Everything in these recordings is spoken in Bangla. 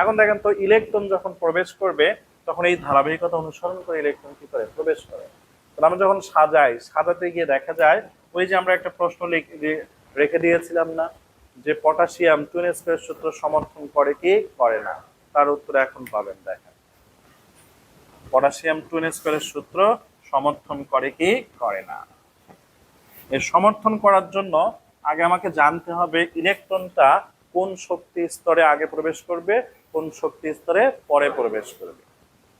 এখন দেখেন তো ইলেকট্রন যখন প্রবেশ করবে, তখন এই ধারাবাহিকতা অনুসরণ করে ইলেকট্রন কি করে? প্রবেশ করে। তো আমরা যখন সাজাই, সাজাতে গিয়ে দেখা যায়, ওই যে আমরা একটা প্রশ্ন রেখে দিয়েছিলাম না, যে পটাশিয়াম টুয়েন সূত্র সমর্থন করে কি? করে না। তার উত্তর এখন পাবেন, দেখেন। পটাশিয়াম টুয়েন সূত্র সমর্থন করে কি? করে না। এর সমর্থন করার জন্য আগে আমাকে জানতে হবে ইলেকট্রনটা কোন শক্তি স্তরে আগে প্রবেশ করবে কোন শক্তি স্তরে পরে প্রবেশ করবে।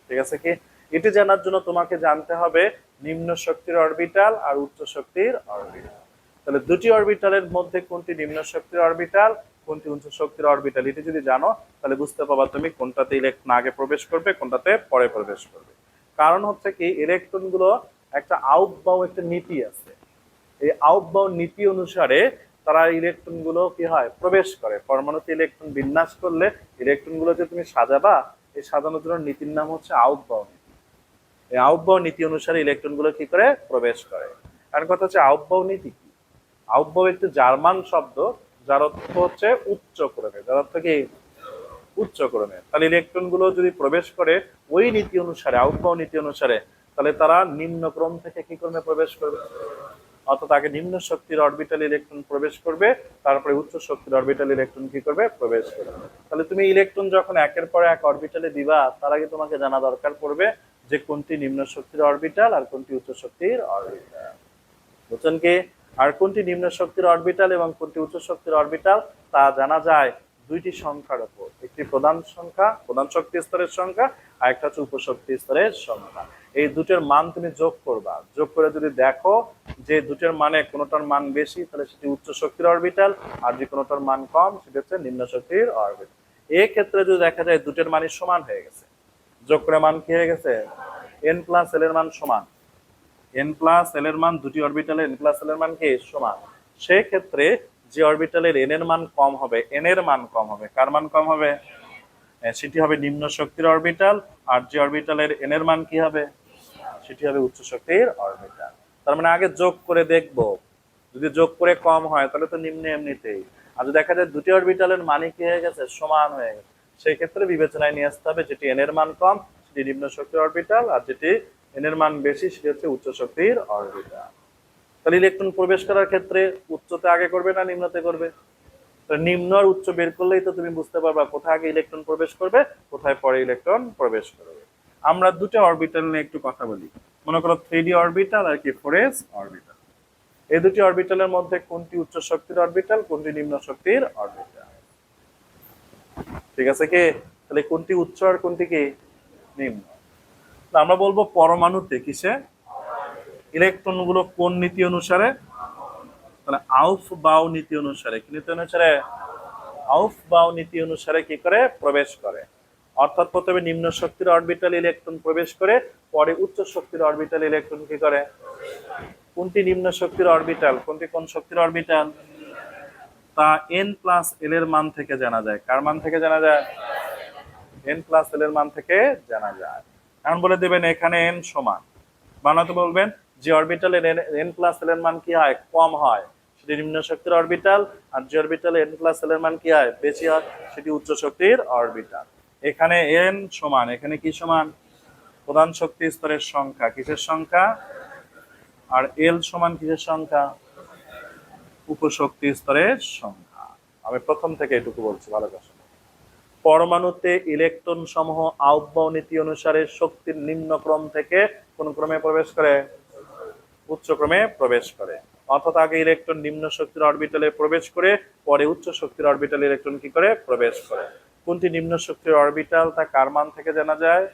ঠিক আছে কি? এটি জানার জন্য তোমাকে জানতে হবে নিম্ন শক্তির অরবিটাল আর উচ্চ শক্তির অরবিটাল। তাহলে দুটি অরবিটালের মধ্যে কোনটি নিম্ন শক্তির অরবিটাল, কোনটি উচ্চ শক্তির অরবিটাল, এটি যদি জানো, তাহলে বুঝতে পারবা তুমি কোনটাতে ইলেকট্রন আগে প্রবেশ করবে, কোনটাতে পরে প্রবেশ করবে। কারণ হচ্ছে কি ইলেকট্রনগুলো একটা আউট বাউ একটা নীতি আছে। এই আউটবাউন্ড নীতি অনুসারে তারা ইলেকট্রনগুলো কি হয়? প্রবেশ করে। পরমাণুতে ইলেকট্রন বিন্যাস করলে ইলেকট্রনগুলো যে তুমি সাজাবা। এই সাজানোর জন্য নীতির নাম হচ্ছে আউটবাউন্ড এই আউটবাউন্ড নীতি অনুসারে ইলেকট্রনগুলো কি করে? প্রবেশ করে। কারণ কথা হচ্ছে আউটবাউন্ড নীতি কি? আউটবাউ একটি জার্মান শব্দ, যার অর্থ হচ্ছে উচ্চ ক্রমে যার অর্থ কি? উচ্চ ক্রমে তাহলে ইলেকট্রনগুলো যদি প্রবেশ করে, ওই নীতি অনুসারে আউটবাউ নীতি অনুসারে তাহলে তারা নিম্ন ক্রম থেকে কি ক্রমে প্রবেশ করবে? অর্থাৎ আগে নিম্ন শক্তির অরবিটাল ইলেকট্রন প্রবেশ করবে, তারপরে উচ্চ শক্তির অরবিটাল ইলেকট্রন কি করবে? প্রবেশ করবে। তাহলে তুমি ইলেকট্রন যখন একের পর এক অরবিটালে দিবা, তার আগে তোমাকে জানা দরকার পড়বে যে কোনটি নিম্ন শক্তির অরবিটাল আর কোনটি উচ্চ শক্তির অরবিটাল বুঝছেন কি? আর কোনটি নিম্ন শক্তির অরবিটাল এবং কোনটি উচ্চ শক্তির অরবিটাল তা জানা যায় দুইটি সংখ্যার উপর। একটি প্রধান সংখ্যা, প্রধান শক্তি স্তরের সংখ্যা, আর একটা হচ্ছে উপশক্তি স্তরের সংখ্যা। এই দুটোর মান তুমি যোগ করবা। যোগ করে যদি দেখো যে দুটোর মানে কোনোটার মান বেশি, তাহলে সেটি উচ্চ শক্তির অরবিটাল আর যে কোনোটার মান কম, সেটি হচ্ছে নিম্ন শক্তির অরবিটাল এই ক্ষেত্রে যদি দেখা যায় দুটোর মানই সমান হয়ে গেছে, যোগ করে মান কি হয়ে গেছে? এন প্লাস এল এর মান সমান। এন প্লাস এল এর মান দুটি অরবিটালে এন প্লাস এল এর মান কি? সমান। সেই ক্ষেত্রে যে অরবিটালের এন এর মান কম হবে এন এর মান কম হবে। কার মান কম হবে? সেটি হবে নিম্ন শক্তির অরবিটাল আর যে অরবিটালের এন এর মান কি হবে? সেটি হবে উচ্চ শক্তির অরবিটাল। তার মানে আগে যোগ করে দেখব। যদি যোগ করে কম হয়, তাহলে তো নিম্নে এমনিতেই। আর যদি দেখা যায় দুটি অরবিটালের মানই কি হয়ে গেছে? সমান হয়ে গেছে। সেই ক্ষেত্রে বিবেচনায় নিয়ে আসতে হবে যেটি এন এর মান কম, সেটি নিম্ন শক্তির অরবিটাল, আর যেটি এন এর মান বেশি, সেটি হচ্ছে উচ্চ শক্তির অরবিটাল। তাহলে ইলেকট্রন প্রবেশ করার ক্ষেত্রে উচ্চতে আগে করবে না নিম্নতে করবে? নিম্ন আর উচ্চ বের করলেই তো তুমি বুঝতে পারবা কোথায় আগে ইলেকট্রন প্রবেশ করবে, কোথায় পরে ইলেকট্রন প্রবেশ করবে। আমরা দুটো অরবিটাল নিয়ে একটু কথা বলি। মনে করো থ্রি ডি অরবিটাল আর কি ফোর এস অরবিটাল এই দুটি অরবিটালের মধ্যে কোনটি উচ্চ শক্তির অরবিটাল কোনটি নিম্ন শক্তির অরবিটাল ঠিক আছে কি? তাহলে কোনটি উচ্চ আর কোনটি কি? নিম্ন। আমরা বলব পরমাণুতে কিসে? ইলেকট্রনগুলো কোন নীতি অনুসারে? তাহলে আউফ বাউ নীতি অনুসারে। কি নীতি অনুসারে? আউফ বাউ নীতি অনুসারে কি করে? প্রবেশ করে। অর্থাৎ প্রথমে নিম্ন শক্তির অরবিটাল ইলেকট্রন প্রবেশ করে, পরে উচ্চ শক্তির অরবিটাল ইলেকট্রন কি করে? কোনটি নিম্ন শক্তির অরবিটাল কোনটি কোন শক্তির অরবিটাল তা এন প্লাস এল এর মান থেকে জানা যায়। কার মান থেকে জানা যায়? এন প্লাস এল এর মান থেকে জানা যায়। এখন বলে দেবেন এখানে এন সমান। বানাতে বলবেন যে অরবিটালের এন প্লাস এল এর মান কি হয়? কম হয়। সেটি নিম্ন শক্তির অরবিটাল আর যে অরবিটালে এন প্লাস এল এর মান কি হয়? বেশি হয়, সেটি উচ্চ শক্তির অরবিটাল এখানে এন সমান, এখানে কি সমান? প্রধান শক্তি স্তরের সংখ্যা, কিসের সংখ্যা? আর এল সমান কিসের সংখ্যা? উপশক্তি স্তরের সংখ্যা। আমি প্রথম থেকে এটুকু বলছি, ভালো কথা পরমাণুতে ইলেকট্রন সমূহ আহ্বাও নীতি অনুসারে শক্তির নিম্ন ক্রম থেকে কোন ক্রমে প্রবেশ করে? উচ্চ ক্রমে প্রবেশ করে। অর্থাৎ আগে ইলেকট্রন নিম্ন শক্তির অরবিটালে প্রবেশ করে, পরে উচ্চ শক্তির অরবিটালে ইলেকট্রন কি করে? প্রবেশ করে। কোনটি নিম্ন শক্তির অরবিটাল তা কার মান থেকে জানা যায়?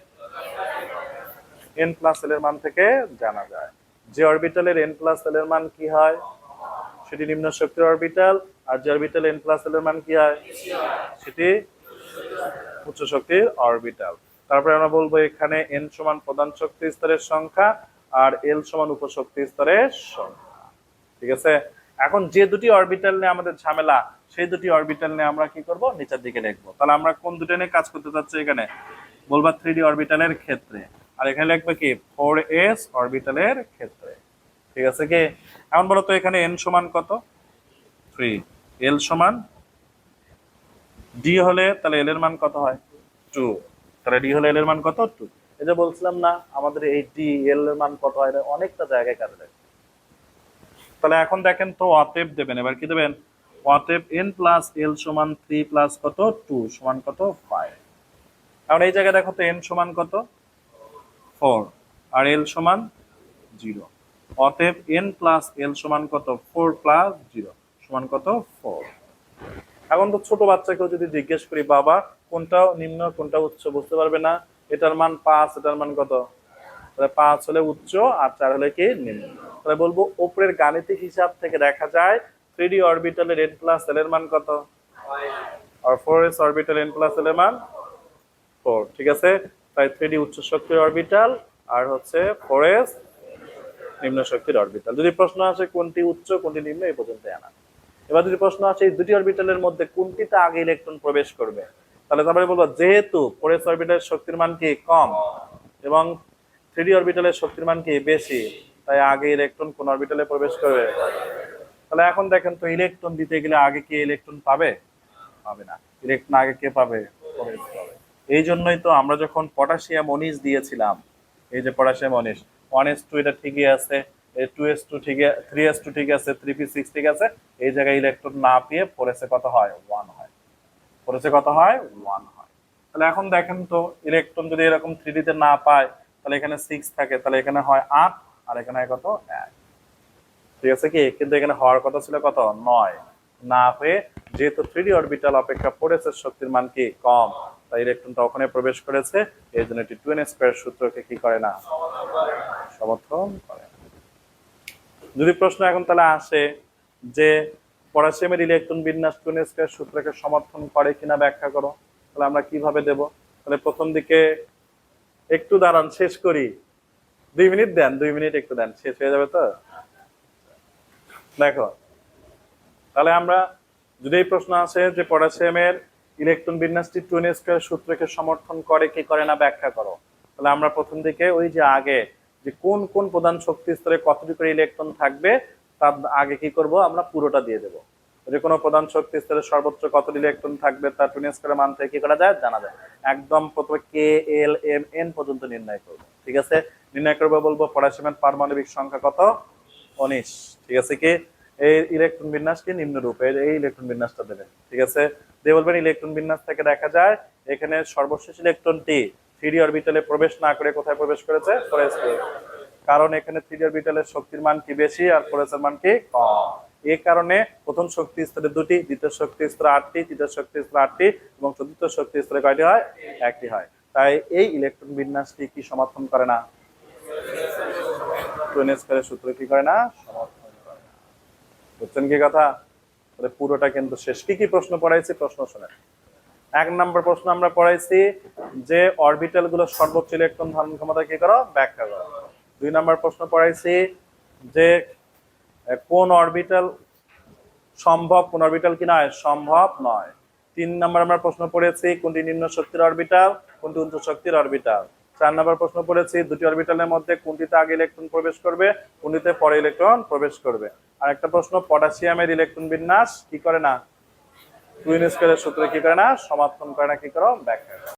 এন প্লাস এল এর মান থেকে জানা যায়। যে অরবিটালের এন প্লাস এল এর মান কি হয়? সেটি নিম্ন শক্তির অরবিটাল আর যে অরবিটাল এন প্লাস এল এর মান কি হয়? সেটি উচ্চ শক্তির অরবিটাল তারপরে আমরা বলব এখানে এন সমান প্রধান শক্তি স্তরের সংখ্যা, আর এল সমান উপশক্তি স্তরের সংখ্যা। ঠিক আছে? এখন যে দুটি অরবিটাল নিয়ে আমাদের ঝামেলা, সেই দুটি অরবিটাল নিয়ে আমরা কি করব? নিচের দিকে লিখব তাহলে আমরা কোন দুটো নিয়ে কাজ করতে চাচ্ছি এখানে? বলবা থ্রি ডি অরবিটালের ক্ষেত্রে। আর এখানে লিখবে কি? ফোর এস অরবিটালের ক্ষেত্রে। ঠিক আছে কি? এখন বলো তো এখানে এন সমান কত? থ্রি এল সমান ডি হলে তাহলে এল এর মান কত হয়? টু তাহলে ডি হলে এল এর মান কত? টু এই যে বলছিলাম না, আমাদের এই ডি এল এর মান কত হয় অনেকটা জায়গায় কাজে লাগে। তাহলে এখন দেখেন তো অতএব দেবেন। এবার কি দেবেন? অতএব এন প্লাস এল সমান থ্রি প্লাস কত? টু সমান কত? ফাইভ এখন এই জায়গায় দেখো তো এন সমান কত? ফোর আর এল সমান জিরো অতএব এন প্লাস এল সমান কত? ফোর প্লাস জিরো সমান কত? ফোর এখন তো ছোট বাচ্চাকেও যদি জিজ্ঞেস করি, বাবা, কোনটা নিম্ন, কোনটা উচ্চ? বুঝতে পারবে না। এটার মান পাঁচ, এটার মান কত? তাহলে পাঁচ হলে উচ্চ আর চার হলে কি নিম্ন। তাহলে বলব উপরের গাণিতিক হিসাব থেকে দেখা যায় থ্রি ডি অরবিটালের এন প্লাস এল এর মান কত? আর four S orbital N plus L এর মান ফোর ঠিক আছে? তাই থ্রি ডি উচ্চ শক্তির অরবিটাল আর হচ্ছে ফোর এস নিম্ন শক্তির অরবিটাল যদি প্রশ্ন আসে কোনটি উচ্চ, কোনটি নিম্ন, এই পর্যন্ত আনা এবার যদি প্রশ্ন আসে এই দুটি অরবিটালের মধ্যে কোনটিতে আগে ইলেকট্রন প্রবেশ করবে? তাহলে তারপরে বলব যেহেতু ফোরেস অরবিটালের শক্তির মান কি কম এবং থ্রি অরবিটালের শক্তির মান কি বেশি? তাই আগে ইলেকট্রন কোন অরবিটালে প্রবেশ করবে? তাহলে এখন দেখেন তো ইলেকট্রন দিতে গেলে আগে কি ইলেকট্রন পাবে? পাবে না। ইলেকট্রন আগে কে পাবে? এই জন্যই তো আমরা যখন পটাশিয়াম অনিশ দিয়েছিলাম, এই যে পটাশিয়াম অনিশ ওয়ান এস টু এটা ঠিকই আছে টু এস টু ঠিক থ্রি এস টু ঠিক আছে থ্রি পি সিক্স ঠিক আছে, এই জায়গায় ইলেকট্রন না পেয়ে ফোরেসে কত হয়? ওয়ান হয়। ফোরেসে কত হয়? ওয়ান হয়। তাহলে এখন দেখেন তো ইলেকট্রন যদি এরকম থ্রি তে না পায় তাহলে এখানে সিক্স থাকে, তাহলে এখানে হয় আট, আর এখানে কত? এক। ঠিক আছে কি? কিন্তু এখানে হওয়ার কথা ছিল কত? নয়। না হয়ে যেহেতু থ্রি অরবিটাল অপেক্ষা ফোরেসের শক্তির মান কি? কম। তাই ইলেকট্রনটা ওখানে প্রবেশ করেছে, এই জন্য এটি টু এন স্কোয়ার সূত্রকে কি করে না? সমর্থন করে যদি প্রশ্ন এখন তাহলে আসে যে পটাশিয়ামের ইলেকট্রন বিন্যাস টু এন স্কোয়ার সূত্রকে সমর্থন করে কিনা ব্যাখ্যা করো। তাহলে আমরা কীভাবে দেব? তাহলে প্রথম দিকে একটু দাঁড়ান, শেষ করি। দুই মিনিট দেন, দুই মিনিট একটু দেন, শেষ হয়ে যাবে তো? দেখো, তাহলে আমরা যদি এই প্রশ্ন আসে যে পটাশিয়ামের ইলেকট্রন বিন্যাসটি টু এন স্কোয়ার সূত্রকে সমর্থন করে, কি করে না ব্যাখ্যা করো? তাহলে আমরা প্রথম দিকে ওই যে আগে, যে কোন কোন প্রধান শক্তি স্তরে কতটি করে ইলেকট্রন থাকবে, তার আগে কি করব? আমরা পুরোটা দিয়ে দেবো। যে কোনো প্রধান শক্তি স্তরে সর্বোচ্চ কত ইলেকট্রন থাকবে, তার টু এন স্কোয়ার মান থেকে কি করা যায়? জানা যায়। একদম প্রথমে কে এল এম এন পর্যন্ত নির্ণয় করব, ঠিক আছে? নির্ণয় করব, বলব পটাশিয়ামের পারমাণবিক সংখ্যা কত? উনিশ, ঠিক আছে কি? এই ইলেকট্রন বিন্যাসকে নিম্ন রূপে, এই ইলেকট্রন বিন্যাসটা দেবেন, ঠিক আছে? দিয়ে বলবেন ইলেকট্রন বিন্যাস থেকে দেখা যায়, এখানে সর্বশেষ ইলেকট্রনটি থ্রি অরবিটালে প্রবেশ না করে কোথায় প্রবেশ করেছে? কারণ এখানে থ্রি অরবিটালের শক্তির মান কি বেশি আর ফোরেসের মান কি কম? এই কারণে প্রথম শক্তি স্তরে দুটি, দ্বিতীয় শক্তি স্তরে আটটি, তৃতীয় শক্তি স্তরে আটটি এবং চতুর্থ শক্তি স্তরে কয়টি হয়? একটি হয়। তাই এই ইলেকট্রন বিন্যাসটি কি সমর্থন করে না? সূত্র কি করে না? সমর্থন করে না। বুঝছেন কি কথা? পুরোটা কিন্তু শেষ। কি কি প্রশ্ন পড়াইছি? প্রশ্ন শোনেন। এক নম্বর প্রশ্ন আমরা পড়াইছি যে অরবিটালগুলো সর্বোচ্চ ইলেকট্রন ধারণ ক্ষমতা কি করো? ব্যাখ্যা করো। দুই নম্বর প্রশ্ন পড়াইছি যে কোন অরবিটাল সম্ভব, কোন অরবিটাল কি নয়, সম্ভব নয়। তিন নম্বর আমরা প্রশ্ন পড়েছি, কোনটি নিম্ন শক্তির অরবিটাল কোনটি উচ্চ শক্তির অরবিটাল চার নম্বর প্রশ্ন পড়েছি, দুটি অরবিটালের মধ্যে কোনটিতে আগে ইলেকট্রন প্রবেশ করবে, কোনটিতে পরে ইলেকট্রন প্রবেশ করবে? আর একটা প্রশ্ন পটাশিয়ামের ইলেকট্রন বিন্যাস কি করে না? টুইন স্কোয়ারের সূত্রে কি করে না? সমর্থন করে না, কি করো? ব্যাখ্যা